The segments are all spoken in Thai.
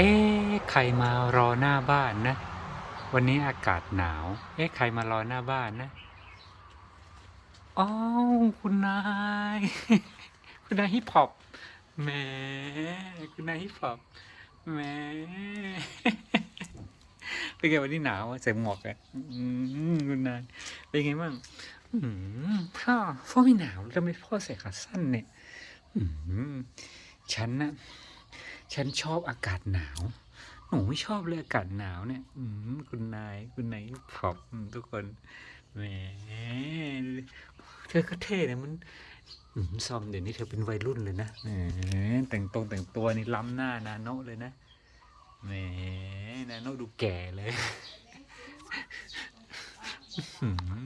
เอ๊ะใครมารอหน้าบ้านนะ วันนี้อากาศหนาว เอ๊ะใครมารอหน้าบ้านนะอ้าวคุณนาย คุณนายฮิปฮอปแหมคุณนายฮิปฮอปแหมเป็นไงวันนี้หนาวอะใส่หมวกอะคุณนายเป็นไงบ้างพ่อพ่อไม่หนาวทำไมพ่อใส่ขาสั้นเนี่ยฉันนะ ฉันชอบอากาศหนาว หนูไม่ชอบเลยอากาศหนาวเนี่ย อืมคุณนาย คุณนายขอบอืมทุกคน แหม เธอก็เท่เนี่ยมันซอมเดี๋ยวนี้เธอเป็นวัยรุ่นเลยนะแหมแต่งตรงแต่งตัวนี่ล้ำหน้านาโนเลยนะแหมนาโนดูแก่เลย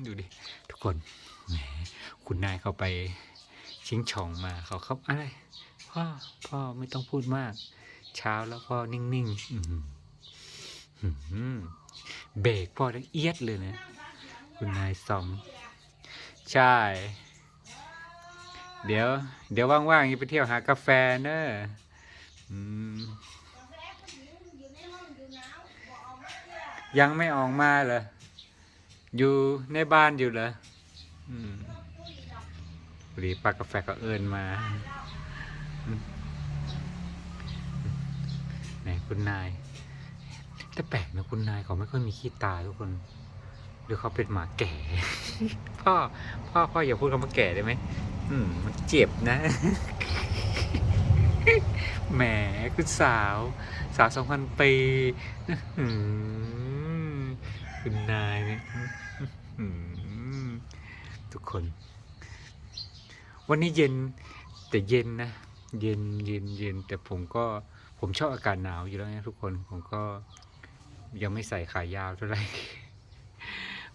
ดูดิ ทุกคนแหมคุณนายเขาไปชิงช่องมาเขาครับอะไร พ่อ พ่อไม่ต้องพูดมาก เช้าแล้วพ่อนิ่งๆอื้อหืออื้อหือเบรกพ่อได้เอียดเลยนะ คุณนายซอมใช่ เดี๋ยว เดี๋ยวว่างๆอย่าไปเที่ยวหากาแฟเนอะอืมยังไม่ออกมาเหรอ อยู่ในบ้านอยู่เหรออืมพอดีปากาแฟก็เอินมาไหน คุณนาย แต่แปลกนะคุณนายเขาไม่ค่อยมีขี้ตาทุกคน หรือเขาเป็นหมาแก่ พ่อ พ่อพ่ออย่าพูดคำว่าแก่ได้ไหมอืม มันเจ็บนะ แหมคุณสาว สาวสองพันปีคุณนายเนี่ยทุกคน วันนี้เย็นแต่เย็นนะ เย็นเย็นเย็นแต่ผมก็ผมชอบอากาศหนาวอยู่แล้วนะทุกคนผมก็ยังไม่ใส่ขายาวเท่าไหร่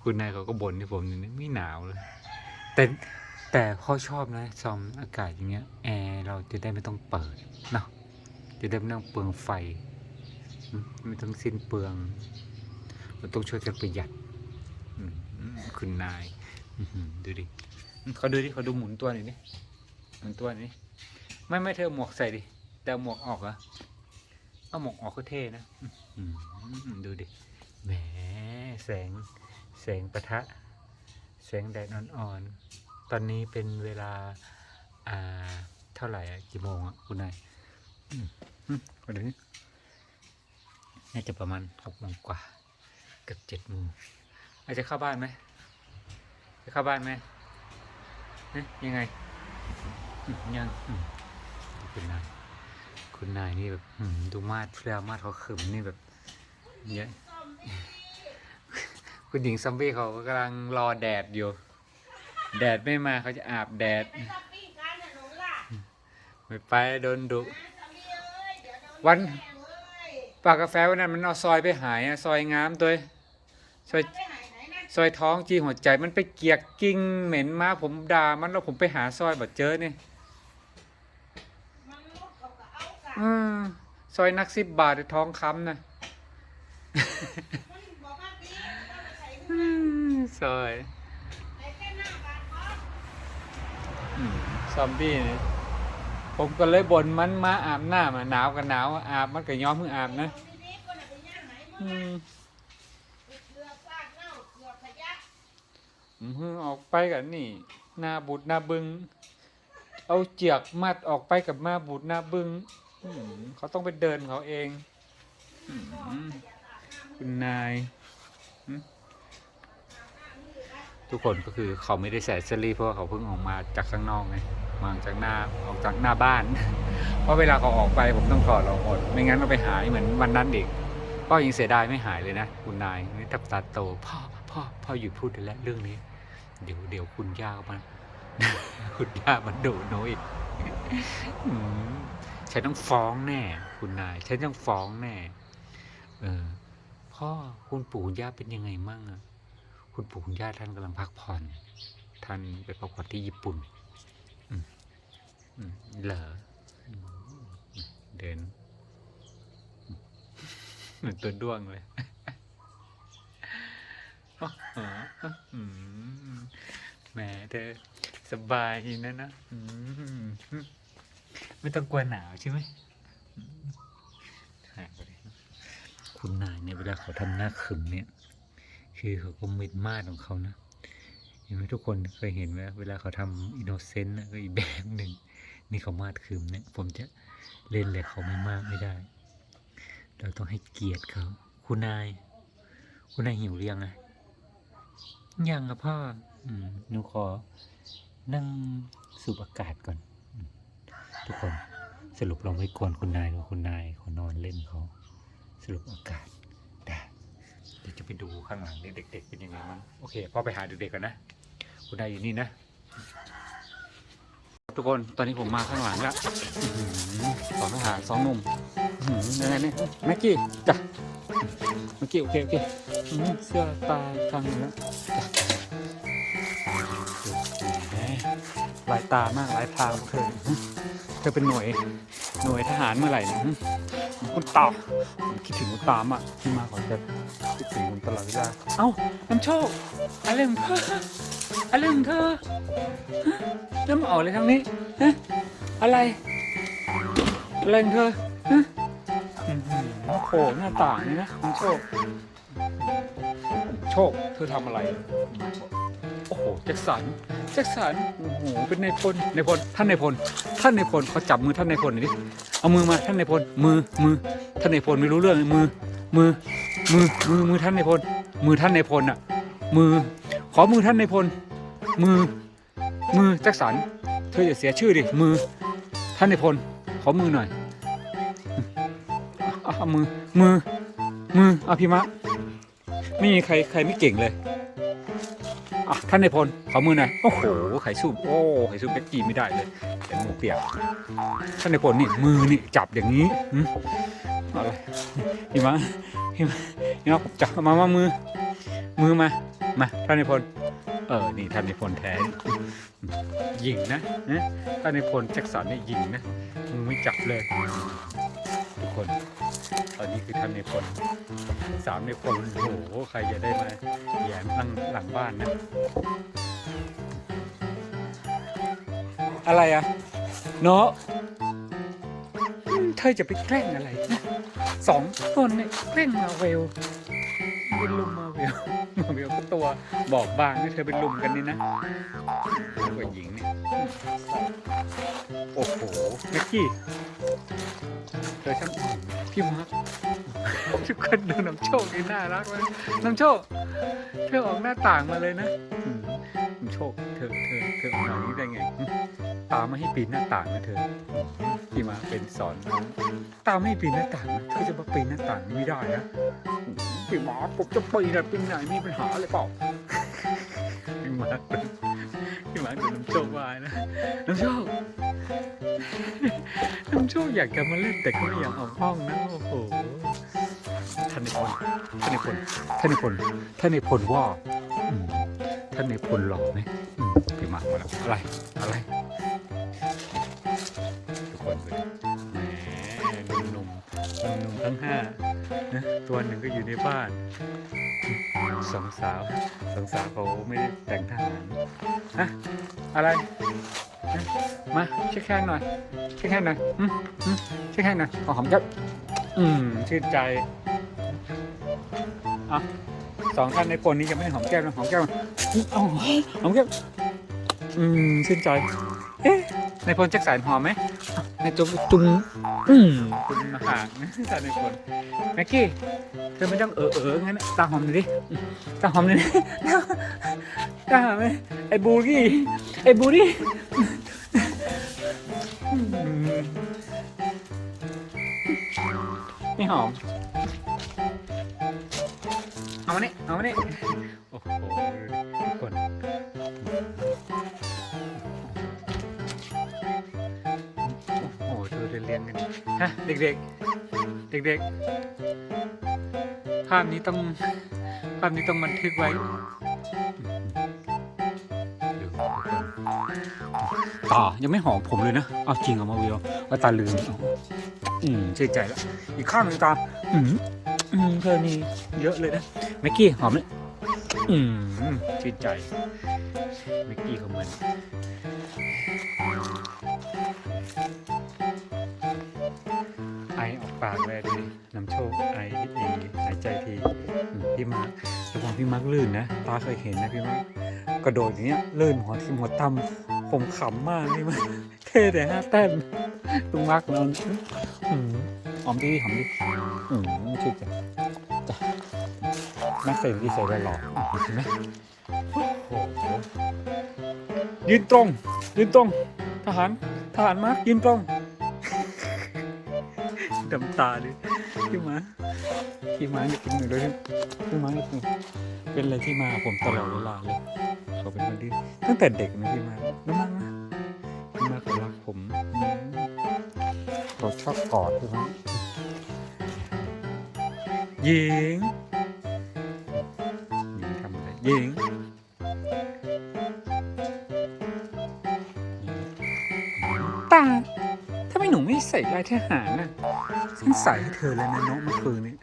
คุณนายเขาก็บ่นที่ผมนี่ไม่หนาวเลย แต่แต่เขาชอบนะซอมอากาศอย่างเงี้ยแอร์เราจะได้ไม่ต้องเปิดเนาะจะได้ไม่ต้องเปลืองไฟ ไม่ต้องสิ้นเปลืองเราต้องช่วยกันประหยัดคุณนายดูดิเขาดูดิเขาดูหมุนตัวหน่อยดิหมุนตัวหน่อยดิ ไม่ไม่เธอหมวกใส่ดิ แต่หมวกออกเหรอเอาหมวกออกก็เท่นะดูดิ แหม แสง แสงประทะ แสงแดดอ่อนๆ ตอนนี้เป็นเวลา อ่า เท่าไหร่อะกี่โมงอะคุณนายอืมอืมเอาดูนี่น่าจะประมาณหกโมงกว่าเกือบเจ็ดโมงอาจจะเข้าบ้านไหมจะเข้าบ้านไหมเอ๊ะยังไงยัง คุณนายคุณนายนี่แบบดูมาดเฟลมาดเขาขึมนี่แบบเยอะคุณหญิงซัมบี้เขากำลังรอแดดอยู่ แดดไม่มาเขาจะอาบแดด ไม่ไปโดนดุวันปากกาแฟวันนั้นมันเอาซอยไปหายอะซอยงามตัวซอยซอยท้องจีหัวใจมันไปเกียกกิ้งเหม็นมาผมด่ามันแล้วผมไปหาซอยบัดเจอนี่ อืมซอยนักสิบบาทท้องค้ำนะซอยซอมบี้นี่ผมก็เลยบ่นมันมาอาบหน้ำอะหนาวกันหนาวอาบมันก็ย้อมเพิ่งอาบนะอืมอือฮึออกไปกับนี่หนาบุดหนาบึง เอาเจียกมัดออกไปกับมาบุดหนาบึง เขาต้องไปเดินเขาเองคุณนาย ทุกคนก็คือเขาไม่ได้ใส่เสื้อรีเพราะเขาเพิ่งออกมาจากข้างนอกไงมาจากหน้าออกจากหน้าบ้าน เพราะเวลาเขาออกไปผมต้องถอดออกหมดไม่งั้นเราไปหายเหมือนวันนั้นอีกก็ยังเสียดายไม่หายเลยนะ คุณนายนี่ทับตาโตพ่อพ่อพ่อหยุดพูดแล้วเรื่องนี้ เดี๋ยวเดี๋ยวคุณย่ามันคุณย่ามันดุนูอีกอืม ฉันต้องฟ้องแน่ คุณนาย ฉันต้องฟ้องแน่ เออ พ่อคุณปู่คุณย่าเป็นยังไงมั่งอะคุณปู่คุณย่าท่านกำลังพักผ่อน ท่านไปพักผ่อนที่ญี่ปุ่นเหรออืมเดินเหมือนตัวด้วงเลยแหมเธอสบายนะนะ ไม่ต้องกลัวหนาวใช่ไหมคุณนายเนี่ยเวลาเขาทำหน้าขึมเนี่ย คือเขาก็มิดมาดของเขานะเห็นไหมทุกคนเคยเห็นไหมเวลาเขาทำอินโนเซนต์นะก็อีกแบบหนึ่งนี่เขามาดขึมเนี่ย ผมจะเล่นเลยเขาไม่มากไม่ได้ เราต้องให้เกียรติเขา คุณนาย คุณนายหิวหรือยังอะยังอะพ่อ อืมหนูขอนั่งสูบอากาศก่อน ทุกคนสรุปเราไม่กวนคุณนายหรอกคุณนายเขานอนเล่นเขาสรุปอากาศได้เดี๋ยวจะไปดูข้างหลังนี่เด็กๆเป็นยังไงมั้งโอเคพ่อไปหาเด็กๆก่อนนะ คุณนายอยู่นี่นะ ทุกคนตอนนี้ผมมาข้างหลังแล้วอื้อหือสองทหารสองหนุ่มอื้อหือยังไงเนี่แม็กกี้จ้ะแม็กกี้โอเคโอเคเสื้อตายฟังแล้วจ้ะ หลายตามากหลายพรางเธอเธอเป็นหน่วยหน่วยทหารเมื่อไหร่เนี่ยคุณตาผมคิดถึงคุณตามอะที่มาขอจะคิดถึงคุณตลอดเวลาเอ้าน้ำโชคอะไรของเธออะไรของเธอแล้วมาออกเลยทางนี้ฮะอะไรอะไรของเธอฮะโอ้โหหน้าต่างนี่นะคุณโชค โชคเธอทำอะไร โอ้โหแจ็คสันแจ็คสันโอ้โหเป็นนายพลนายพลท่านนายพลท่านนายพลเขาจับมือท่านนายพลหน่อยดิเอามือมาท่านนายพลมือมือท่านนายพลไม่รู้เรื่องเลยมือมือมือมือมือท่านนายพลมือท่านนายพลอะ มือ ขอมือท่านนายพลมือ มือแจ็คสัน เธออย่าเสียชื่อดิมือ ท่านในายพลขอมือหน่อยเอาเอามือมือมือเอาพี่มะ ไม่มีใครใครไม่เก่งเลย อะท่านในพลขอมือหน่อยโอ้โหไข่สูบโอ้ไข่สูบเบ็กกี้ไม่ได้เลยแต่มือเปียกท่านในพลนี่มือนี่จับอย่างนี้หืมเอาเลยพี่มะพี่มะพี่มะจับมามามือ มือมามาท่านในพลเออ นี่ท่านในพลแท้ยิงนะนะถ้านในพลแจ็คสันเนี่ยยิงนะมึงไม่จับเลย ทุกคน ตอนนี้คือท่านในสามในพลโอ้โหใครจะได้มาแย้มหลังหลังบ้านนะ อะไรอะเนาะเธอจะไปแกล้งอะไรนะสองคนเนี่ยแกล้งมาเวลเป็นลุมมาเวลมาเวลก็ตัวบอกบางที่เธอเป็นลุมกันนี่นะกว่าหญิงเนี่ยโอ้โหเม็กกี้ เธอช่างอ่อนพี่มาร์คทุกคนดูน้ำโชคนี่น่ารักเลยน้ำโชค เธอออกหน้าต่างมาเลยนะน้ำโชค เธอเธอเธอออกมาอย่างนี้ได้ไง ตามมาให้ปีนหน้าต่างนะเธอพี่มาเป็นสอนตามไม่ให้ปีนหน้าต่างนะเธอจะมาปีนหน้าต่างไม่ได้นะพี่มาร์คผมจะปีนนะปีนไหนมีปัญหาอะไรเปล่าพี่มาร์คพี่หมากับน้ำโชควายนะน้ำโชค น้ำโชคอยากจะมาเล่นแต่ก็ไม่อยากออกห้องนะโอ้โหท่านในพลท่านในพลท่านในพลท่านในพลว่าท่านในพลหล่อไหมอืมพี่หมามาแล้วอะไรอะไรทุกคนเลยแหมหนุ่มๆหนุ่มๆหนุ่มทั้งห้านะตัวหนึ่งก็อยู่ในบ้านสองสาวสองสาวเขาไม่ได้แต่งทหารฮะอะไร มาเช็คแข้งหน่อยเช็คแข้งหน่อยอืมอืมเช็คแข้งหน่อยขอหอมจับอืมชื่นใจอะสองท่านในคนนี้ยังไม่ได้หอมแก้มนะหอมแก้มอืมเอาหอมแก้มอืมชื่นใจเอ๊ะในพลแจ็คสันหอมไหมในจุ๊บจุ๊มอืมคุณมาห่างนะท่านในพลแม็กกี้เธอไม่ต้องเออเอองั้นตาหอมหน่อยดิตาหอมหน่อยดิตาหอมไหมไอ้บูรี่ไอ้บูรี่ หอม เอามานี่เอามานี่โอ้โหทุกคนโอ้โหเธอเรียนกันฮะเด็กๆ เด็กๆ ภาพนี้ต้องภาพนี้ต้องบันทึกไว้ดูทุกคนตายังไม่หอมผมเลยนะ เอาจริงเอามาวิวว่าตาลืมเอาอืมเชื่อใจแล้วอีกข้างหนึ่งตาอืมอืมเธอนี่เยอะเลยนะแม็กกี้หอมเลยอืมชื่นใจแม็กกี้เขาเหมือนไอออกปากเลยดูดิน้ำำโชคไอเอหายใจทีอืมพี่มาร์คระวังพี่มาร์คลื่นนะตาเคยเห็นนะพี่มาร์คกระโดดอย่างเงี้ยลื่นหัวทิ่มหัวตำผมขำมากพี่มาร์คเท่แต่ห้าแต้มลุงมาร์คเราอืม หอมดีหอมดีอืมชื่อจ้ะจ้ะนักเตะที่ใส่ได้หล่อๆเห็นไหมโอ้โหยืนตรง ยืนตรง ทหาร ทหารมาร์คยืนตรงดำตาดิพี่ม้าพี่ม้าจะกินหนูด้วยพี่ม้าจะกินเป็นอะไรที่มาผมตลอดเวลาเลยเขาเป็นคนที่ตั้งแต่เด็กนะพี่ม้าน้องม้านะพี่ม้าเขารักผมอืม เขาชอบกอดพี่ม้าหญิงหญิงทำอะไรหญิงตาทำไมหนูไม่ใส่ลายทหารน่ะฉันใส่ให้เธอแล้วนะเนาะเมื่อคืนนี้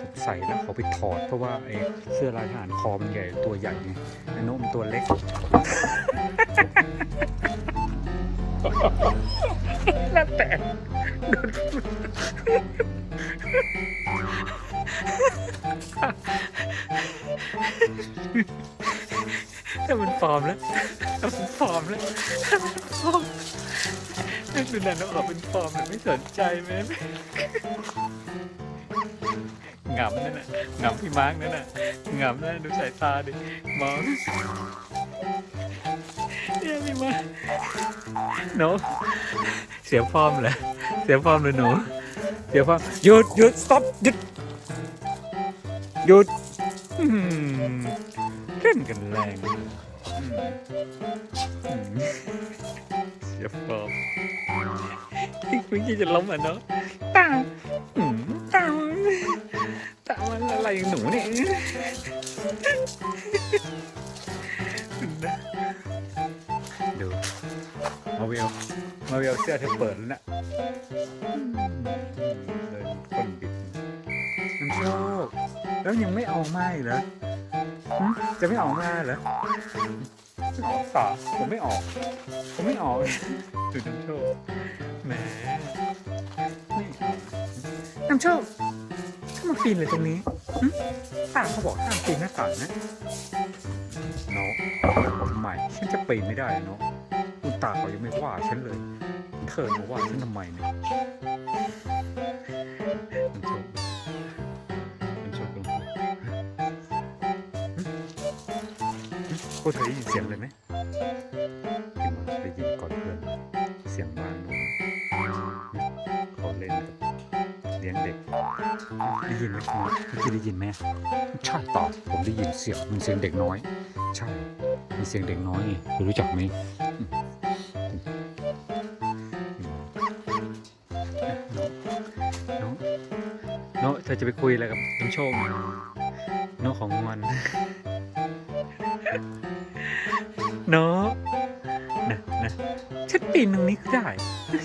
ผมใส่แล้วเขาไปถอดเพราะว่าไอ้เสื้อลายทหารคอมันใหญ่ตัวใหญ่ไงไอ้โน้มนตัวเล็ก ถ้ามันฟอร์มแล้วถ้ามันฟอร์มแล้วถ้ามันฟอร์มนึกดูนะน้องออกเป็นฟอร์มแต่ไม่สนใจแม้หงำนั่นน่ะหงำพี่มาร์กนั่นน่ะหงำนั่นดูสายตาดิมองเนี่ยพี่มาร์กหนูเสียฟอร์มเหรอเสียฟอร์มเลยหนูเสียฟอร์มหยุดหยุด stop หยุดหยุด เล่นกันแรงเสียฟอร์มเมื่อกี้จะล้มอะเนาะตาอืมตาตามันอะไรหนูเนี่ยดูมาเวลมาเวลเสื้อเธอเปิดแล้วนะเดินคนบิดน้ำโชค แล้วยังไม่เอามาอีกเหรอจะไม่ออกมาเหรอออกสาผมไม่ออก ผมไม่ออกดูน้ำโชคแหมไม่น้ำโชคถ้ามาปีนเลยตรงนี้หึต่าเขาบอกห้ามปีนหน้าต่างนะเนาะทำไมฉันจะปีนไม่ได้เนาะคุณตาเขายังไม่ว่าฉันเลย เธอมาว่าฉันทำไมเนี่ย พวกเธอได้ยินเสียงเลยไหมพี่มาได้ยินก่อนเพื่อนเสียงบ้านหนูเขาเล่นกับเลี้ยงเด็กได้ยินไหมครับเมื่อกี้ได้ยินไหมใช่ตอบผมได้ยินเสียงมันเสียงเด็กน้อย ใช่มีเสียงเด็กน้อยไงคุณรู้จักไหมอืมน้องน้องเธอจะไปคุยอะไรกับน้ำโชคน้องของมัน น้องนะนะฉันปีนตรงนี้ก็ได้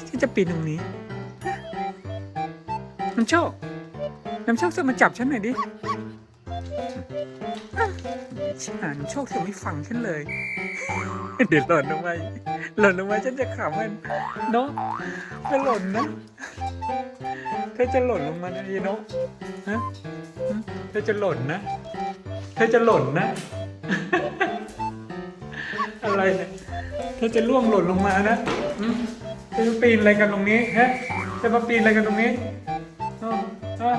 ฉันจะปีนตรงนี้น้ำโชคน้ำโชคเธอมาจับฉันหน่อยดิฉันโชคเธอไม่ฟังฉันเลย เดี๋ยวหล่นลงมาหล่นลงมาฉันจะขำมันเนาะไม่หล่นนะเธอจะหล่นลงมานะยีโนะฮะฮะเธอจะหล่นนะ เธอจะหล่นนะ อะไรเนี่ยเธอจะล่วงหล่นลงมานะเธอจะปีนอะไรกันตรงนี้ฮะจะมาปีนอะไรกันตรงนี้อ้าวอ้าว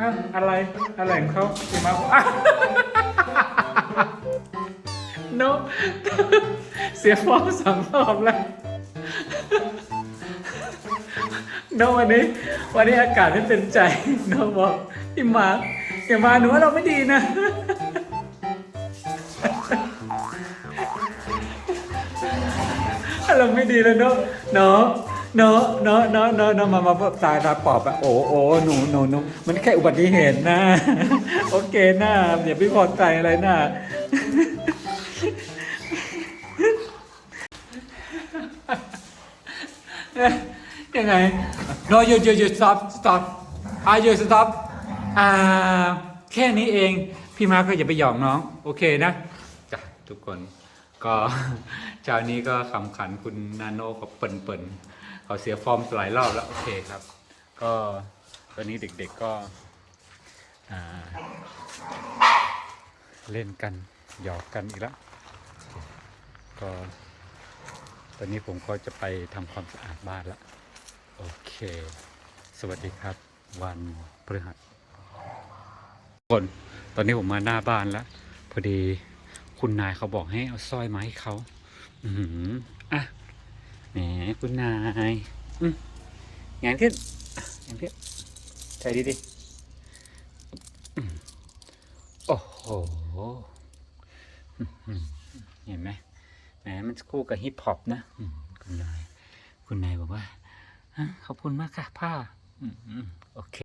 อ้าวอะไรอะไรของเขาสีมาอะโนเสียฟอร์มสองรอบแล้วโนวันนี้ วันนี้อากาศไม่เป็นใจโนบอกพี่มาร์อย่ามาหนูว่าเราไม่ดีนะ เราไม่ดีแล้วเนาะเนาะเนาะเนาะเนาะเนาะเนาะมามาตายตาปอบอะโอ้โอ้หนูหนูหนูมันแค่อุบัติเหตุนะ โอเคนะอย่าไปพอใจอะไรนะยังไง no you you you stop stop are you stop อ่าแค่นี้เอง พี่มาร์ก็อย่าไปหยอกน้อง โอเคนะจ้ะทุกคน ก็เช้านี้ก็ขำขันคุณนาโนกับเปิ่นเปิ่นเขาเสียฟอร์มหลายรอบแล้วโอเคครับ ก็ตอนนี้เด็กๆก็เล่นกันหยอกกันอีกแล้วก็ตอนนี้ผมก็จะไปทำความสะอาดบ้านละโอเค สวัสดีครับ วันพฤหัสคนตอนนี้ผมมาหน้าบ้านแล้วพอดี คุณนายเขาบอกให้เอาสร้อยมาให้เขาอือหืออะแหมคุณนายอืมงานขึ้นอะงานขึ้นใส่ดีดิโอ้โหเห็นไหมแหมมันคู่กับฮิปฮอปนะคุณนาย คุณนายบอกว่าอะขอบคุณมากค่ะ ผ้าอืมอืมโอเค